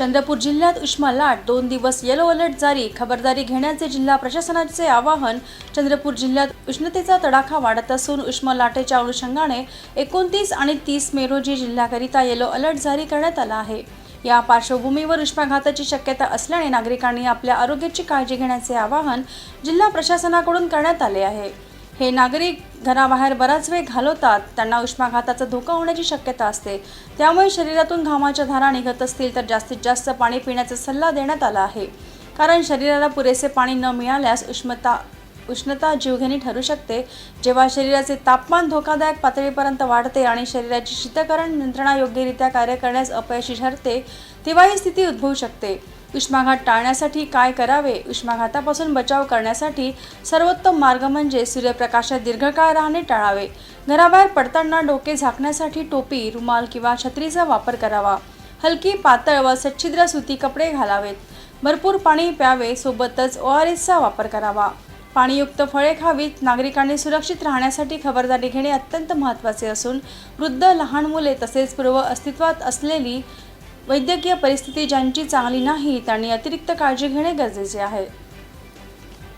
चंद्रपूर जिल्ह्यात उष्मा लाट दोन दिवस येलो अलर्ट जारी. खबरदारी घेण्याचे जिल्हा प्रशासनाचे आवाहन चंद्रपूर जिल्ह्यात उष्णतेचा तडाखा वाढत असून उष्मा लाटेच्या अनुषंगाने एकोणतीस आणि तीस मे रोजी जिल्ह्याकरिता येलो अलर्ट जारी करण्यात आला आहे. या पार्श्वभूमीवर उष्माघाताची शक्यता असल्याने नागरिकांनी आपल्या आरोग्याची काळजी घेण्याचे आवाहन जिल्हा प्रशासनाकडून करण्यात आले आहे. हे नागरिक घराबाहेर बराच वेळ घालवतात. त्यांना उष्माघाताचा धोका होण्याची शक्यता असते. त्यामुळे शरीरातून घामाच्या धारा निघत असतील तर जास्तीत जास्त पाणी पिण्याचा सल्ला देण्यात आला आहे. कारण शरीराला पुरेसे पाणी न मिळाल्यास उष्णता उष्णता जीवघेणी ठरू शकते. जेव्हा शरीराचे तापमान धोकादायक पातळीपर्यंत वाढते आणि शरीराची शीतकरण यंत्रणा योग्यरित्या कार्य करण्यास अपयशी ठरते तेव्हा ही स्थिती उद्भवू शकते. उष्माघात टाळण्यासाठी काय करावे? उष्माघातापासून बचाव करण्यासाठी सर्वोत्तम मार्ग म्हणजे सूर्यप्रकाशात दीर्घकाळ राहणे टाळावे. घराबाहेर पडताना डोके झाकण्यासाठी टोपी रुमाल किंवा छत्रीचा वापर करावा. हलकी पातळ व सच्छिद्र सुती कपडे घालावेत. भरपूर पाणी प्यावे सोबतच ओ आर एसचा वापर करावा. पाणीयुक्त फळे खावीत. नागरिकांनी सुरक्षित राहण्यासाठी खबरदारी घेणे अत्यंत महत्त्वाचे असून वृद्ध लहान मुले तसेच पूर्व अस्तित्वात असलेली वैद्यकीय परिस्थिती ज्यांची चांगली नाही त्यांनी अतिरिक्त काळजी घेणे गरजेचे आहे.